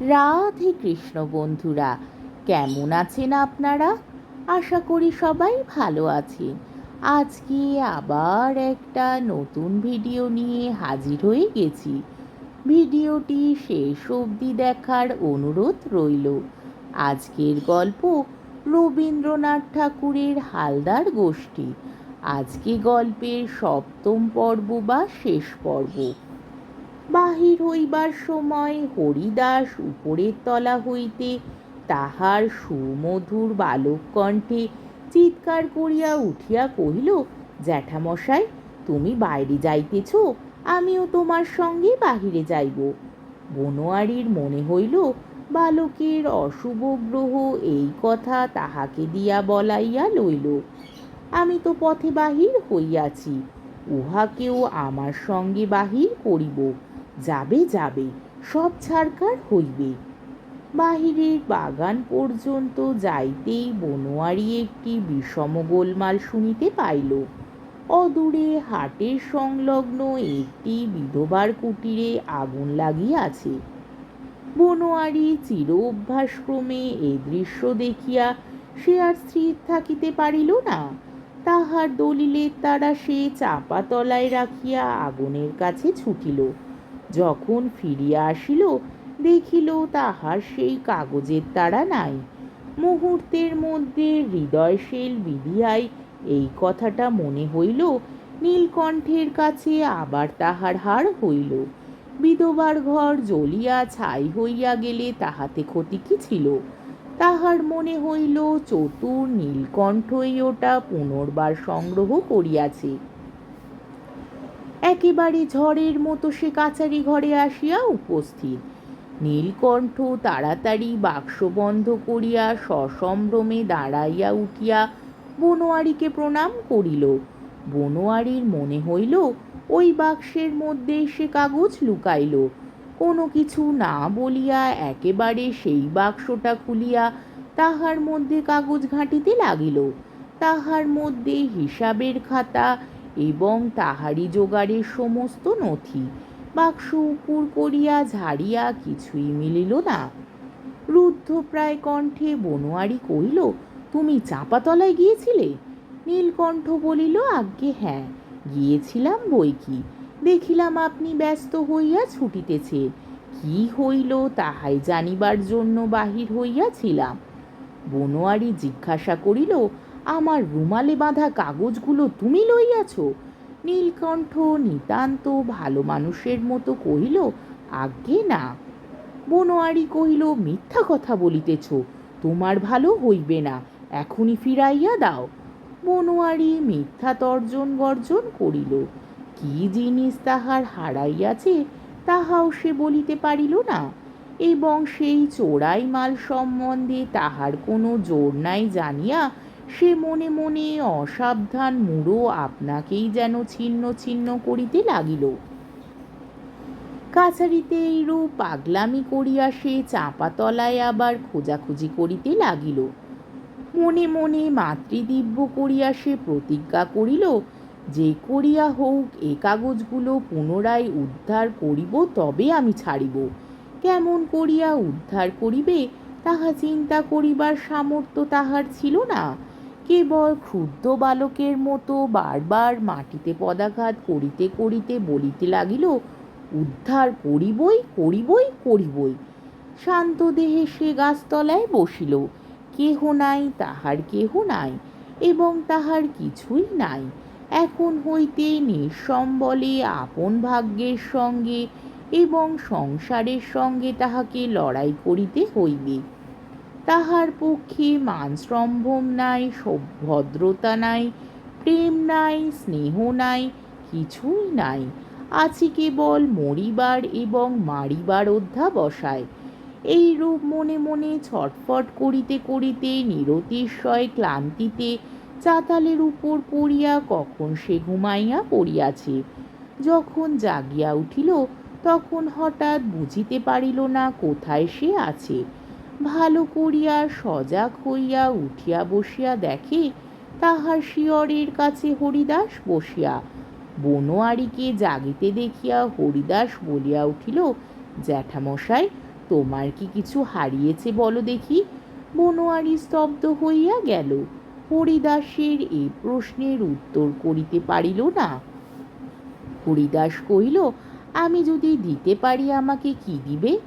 রাধে কৃষ্ণ বন্ধুরা, কেমন আছেন আপনারা? আশা করি সবাই ভালো আছেন। আজকে আবার একটা নতুন ভিডিও নিয়ে হাজির হয়ে গেছি। ভিডিওটি শেষ অবধি দেখার অনুরোধ রইল। আজকের গল্প রবীন্দ্রনাথ ঠাকুরের হালদার গোষ্ঠী। আজকে গল্পের সপ্তম পর্ব বা শেষ পর্ব। বাহির হইবার সময় হরিদাস উপরের তলা হইতে তাহার সুমধুর বালক কণ্ঠে চিৎকার করিয়া উঠিয়া কহিল, জ্যাঠামশাই, তুমি বাইরে যাইতেছ, আমিও তোমার সঙ্গে বাহিরে যাইব বনোয়ারির মনে হইল, বালকের অশুভ গ্রহ এই কথা তাহাকে দিয়া বলাইয়া লইল। আমি তো পথে বাহির হইয়াছি উহাকেও আমার সঙ্গে বাহির করিব। যাবে যাবে, সব ছাড়কার হইবে। বাহিরের বাগান পর্যন্ত যাইতেই বনোয়ারি একটি বিষম গোলমাল শুনিতে পাইল। অদূরে হাটের সংলগ্ন একটি বিধবার কুটিরে আগুন লাগিয়াছে। বনোয়ারি চির অভ্যাসক্রমে এ দৃশ্য দেখিয়া সে আর স্থির থাকিতে পারিল না। তাহার দলিলের তারা সে চাপা তলায় রাখিয়া আগুনের কাছে ছুটিল। যখন ফিরিয়া আসিল, দেখিল তাহার সেই কাগজের তারা নাই। মুহূর্তের মধ্যে হৃদয়শীল বিধিয়ায় এই কথাটা মনে হইল, নীলকণ্ঠের কাছে আবার তাহার হার হইল। বিধবার ঘর জ্বলিয়া ছাই হইয়া গেলে তাহাতে ক্ষতি কি ছিল? তাহার মনে হইল চতুর নীলকণ্ঠই ওটা পুনর্বার সংগ্রহ করিয়াছে। একেবারে ঝড়ের মতো সে কাছারি ঘরে আসিয়া উপস্থিত। নীলকণ্ঠ তাড়াতাড়ি বাক্স বন্ধ করিয়া সসম্ভ্রমে দাঁড়াইয়া উঠিয়া বনোয়ারিকে প্রণাম করিল। বনোয়ারির মনে হইল, ওই বাক্সের মধ্যে সে কাগজ লুকাইল। কোনো কিছু না বলিয়া একেবারে সেই বাক্সটা খুলিয়া তাহার মধ্যে কাগজ ঘাঁটিতে লাগিল। তাহার মধ্যে হিসাবের খাতা এবং তাহারি জোগাড়ের সমস্ত নথি, বাক্স উপুর করিয়া ঝাড়িয়া কিছুই মিলিল না। রুদ্ধ প্রায় কণ্ঠে বনোয়ারি কহিল, তুমি চাঁপাতলায় গিয়েছিলে? নীলকণ্ঠ বলিল, আজ্ঞে হ্যাঁ গিয়েছিলাম বই কি। দেখিলাম আপনি ব্যস্ত হইয়া ছুটিতেছে। কি হইল তাহাই জানিবার জন্য বাহির হইয়াছিলাম। বনোয়ারি জিজ্ঞাসা করিল আমার রুমালে বাঁধা কাগজগুলো তুমি লইয়াছ? নীলকণ্ঠ নিতান্ত ভালো মানুষের মতো কহিল, আজ্ঞে না। বনোয়ারি কহিল, মিথ্যা কথা বলিতেছ, তোমার ভালো হইবে না, এখনই ফিরাইয়া দাও। বনোয়ারি মিথ্যা তর্জন গর্জন করিল, কি জিনিস তাহার হারাইয়াছে, তাহাও সে বলিতে পারিল না। এবং সেই চোরাই মাল সম্বন্ধে তাহার কোনো জোর নাই জানিয়া সে মনে মনে অসাবধান মুড়ো আপনাকেই যেন ছিন্ন ছিন্ন করিতে লাগিল। কাছারিতে এইরূপ পাগলামি করিয়া সে চাঁপাতলায় আবার খোঁজাখুঁজি করিতে লাগিল। মনে মনে মাতৃদিব্য করিয়া সে প্রতিজ্ঞা করিল যে করিয়া হোক এ কাগজগুলো পুনরায় উদ্ধার করিব, তবে আমি ছাড়িব। কেমন করিয়া উদ্ধার করিবে, তাহা চিন্তা করিবার সামর্থ্য তাহার ছিল না। কেবল ক্ষুদ্র বালকের মতো বারবার মাটিতে পদাঘাত করিতে করিতে বলিতে লাগিল, উদ্ধার করিবই করিবই করিবই। শান্ত দেহে সে গাছতলায় বসিল। কেহ নাই, তাহার কেহ নাই, এবং তাহার কিছুই নাই। এখন হইতে নিঃসম্বলে আপন ভাগ্যের সঙ্গে এবং সংসারের সঙ্গে তাহাকে লড়াই করিতে হইবে। তাহার পক্ষে মানসম্ভ্রম নাই ভদ্রতা নাই, প্রেম নাই, স্নেহ নাই, কিছুই নাই। আছে কেবল মরিবার এবং মারিবার অধ্যাবসায়। এই রূপ মনে মনে ছটফট করিতে করিতে নিরতিশয় ক্লান্তিতে চাতালের উপর পড়িয়া কখন সে ঘুমাইয়া পড়িয়াছে। যখন জাগিয়া উঠিল, তখন হঠাৎ বুঝিতে পারিল না কোথায় সে আছে। ভালো করিয়া, সজাগ হইয়া উঠিয়া বসিয়া দেখে, তাহার শিয়রের কাছে হরিদাস বসিয়া। বনোয়ারিকে জাগিতে দেখিয়া হরিদাস বলিয়া উঠিল, জ্যাঠামশাই, তোমার কি কিছু হারিয়েছে বলো দেখি? বনোয়ারি স্তব্ধ হইয়া গেল। হরিদাসের এই প্রশ্নের উত্তর করিতে পারিল না। হরিদাস কহিল, আমি যদি দিতে পারি আমাকে কি দিবে?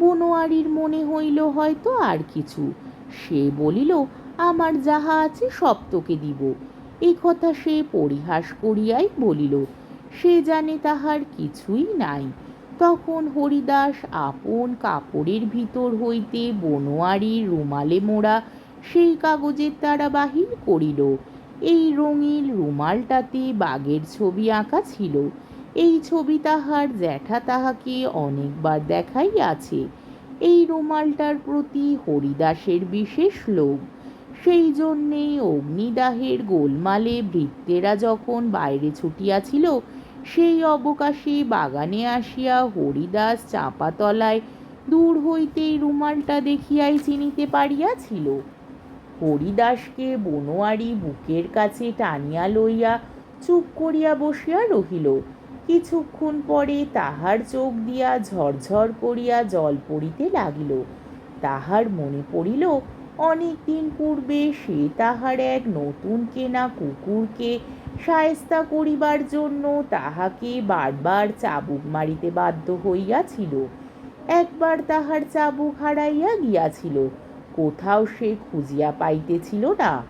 বনোয়ারির মনে হইল হয়তো আর কিছু। সে বলিল, আমার যাহা আছে সব তোকে দিব। এই কথা সে পরিহাস করিয়াই বলিল, সে জানে তাহার কিছুই নাই। তখন হরিদাস আপন কাপড়ের ভিতর হইতে বনোয়ারির রুমালে মোড়া সেই কাগজের তারা বাহির করিল। এই রঙিন রুমালটাতে বাঘের ছবি আঁকা ছিল। এই ছবি তাহার জ্যাঠা তাহাকে অনেকবার দেখাইয়াছে। এই রুমালটার প্রতি হরিদাসের বিশেষ লোভ। সেই জন্যেই অগ্নিদাহের গোলমালে ভৃত্যেরা যখন বাইরে ছুটিয়াছিল, সেই অবকাশে বাগানে আসিয়া হরিদাস চাঁপাতলায় দূর হইতেই রুমালটা দেখিয়াই চিনিতে পারিয়াছিল। হরিদাসকে বনোয়ারি বুকের কাছে টানিয়া লইয়া চুপ করিয়া বসিয়া রহিল। কিছুক্ষণ পরে তাহার চোখ দিয়া ঝরঝর করিয়া জল পড়িতে লাগিল। তাহার মনে পড়িল, অনেক দিন পূর্বে সে তাহার এক নতুন কেনা কুকুরকে সায়স্তা করিবার জন্য তাহাকে বারবার চাবুক মারিতে বাধ্য হইয়াছিল। একবার তাহার চাবুক হারাইয়া গিয়াছিল, কোথাও সে খুঁজিয়া পাইতেছিল না।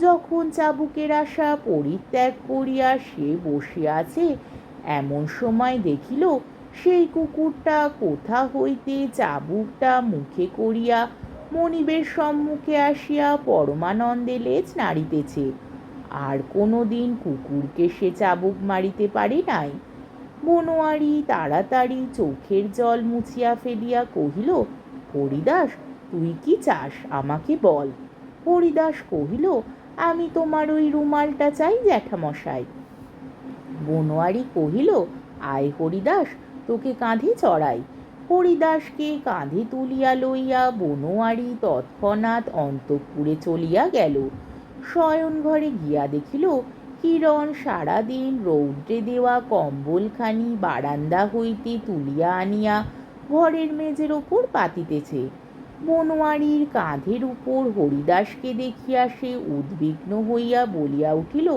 যখন চাবুকের আশা পরিত্যাগ করিয়া সে বসিয়াছে আছে এমন সময় দেখিল, সেই কুকুরটা কোথা হইতে চাবুকটা মুখে করিয়া মনিবের সম্মুখে আসিয়া পরমানন্দে লেজ নাড়িতেছে। আর কোনো দিন কুকুরকে সে চাবুক মারিতে পারে নাই। বনোয়ারি তাড়াতাড়ি চোখের জল মুছিয়া ফেলিয়া কহিল, হরিদাস, তুই কি চাস? আমাকে বল। হরিদাস কহিল, আমি তোমার ওই রুমালটা চাই জ্যাঠামশাই। বনোয়ারি কহিল, আয় হরিদাস, তোকে কাঁধে চড়াই। হরিদাসকে কাঁধে তুলিয়া লইয়া বনোয়ারি তৎক্ষণাৎ অন্তঃপুরে চলিয়া গেল। শয়ন ঘরে গিয়া দেখিল, কিরণ সারাদিন রৌদ্রে দেওয়া কম্বলখানি বারান্দা হইতে তুলিয়া আনিয়া ঘরের মেজের ওপর পাতিতেছে। বনোয়ারির কাঁধের উপর হরিদাসকে দেখিয়া সে উদ্বিগ্ন হইয়া বলিয়া উঠিল,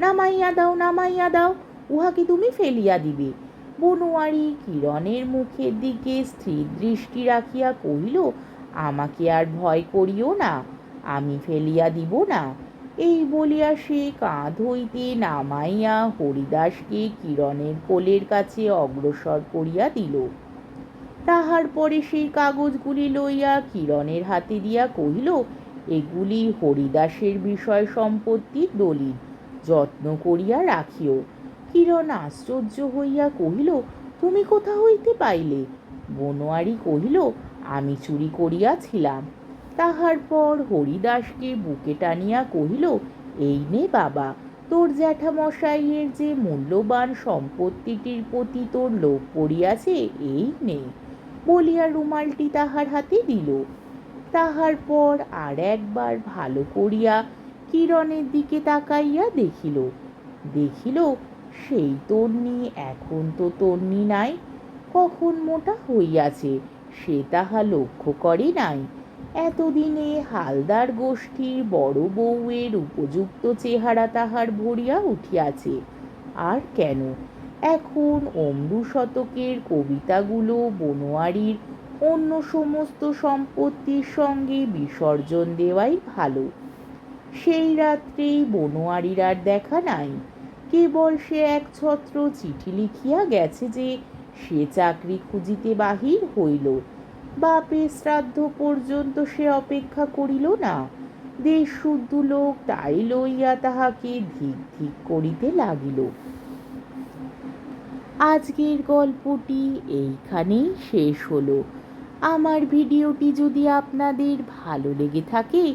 নামাইয়া দাও নামাইয়া দাও। উহাকে তুমি ফেলিয়া দিবে। বনোয়ারি কিরণের মুখের দিকে স্থির দৃষ্টি রাখিয়া কহিল, আমাকে আর ভয় করিও না, আমি ফেলিয়া দিব না। এই বলিয়া সে কাঁধ হইতে নামাইয়া হরিদাসকে কিরণের কোলের কাছে অগ্রসর করিয়া দিল। তাহার পরে সেই কাগজগুলি লইয়া কিরণের হাতে দিয়া কহিল, এগুলি হরিদাসের বিষয় সম্পত্তির দলিল, যত্ন করিয়া রাখিও। কিরণ আশ্চর্য হইয়া কহিল, তুমি কোথা হইতে পাইলে? বনোয়ারি কহিল, আমি চুরি করিয়াছিলাম। তাহার পর হরিদাসকে বুকে টানিয়া কহিল, এই নে বাবা, তোর জ্যাঠামশাইয়ের যে মূল্যবান সম্পত্তিটির প্রতি তোর লোভ পড়িয়াছে, এই নে। বলিয়া রুমালটি তাহার হাতে দিল। তাহার পর আর একবার ভালো করিয়া কিরণের দিকে তাকাইয়া দেখিল। দেখিল সেই তন্নি এখন তো তন্নি নাই, কখন মোটা হইয়াছে সে তাহা লক্ষ্য করে নাই। এতদিনে হালদার গোষ্ঠীর বড় বউয়ের উপযুক্ত চেহারা তাহার ভরিয়া উঠিয়াছে, আর কেন? এখন অমরু শতকের কবিতাগুলো বনোয়ারির অন্য সমস্ত সম্পত্তির সঙ্গে বিসর্জন দেওয়াই ভালো। সেই রাত্রেই বনোয়ারির আর দেখা নাই। কেবল সে এক ছত্র চিঠি লিখিয়া গেছে যে সে চাকরি খুঁজিতে বাহির হইল। বাপের শ্রাদ্ধ পর্যন্ত সে অপেক্ষা করিল না। দেশ শুদ্ধ লোক তাই লইয়া তাহাকে ধিক ধিক করিতে লাগিল। আজকের গল্পটি এইখানেই শেষ হলো। আমার ভিডিওটি যদি আপনাদের ভালো লেগে থাকে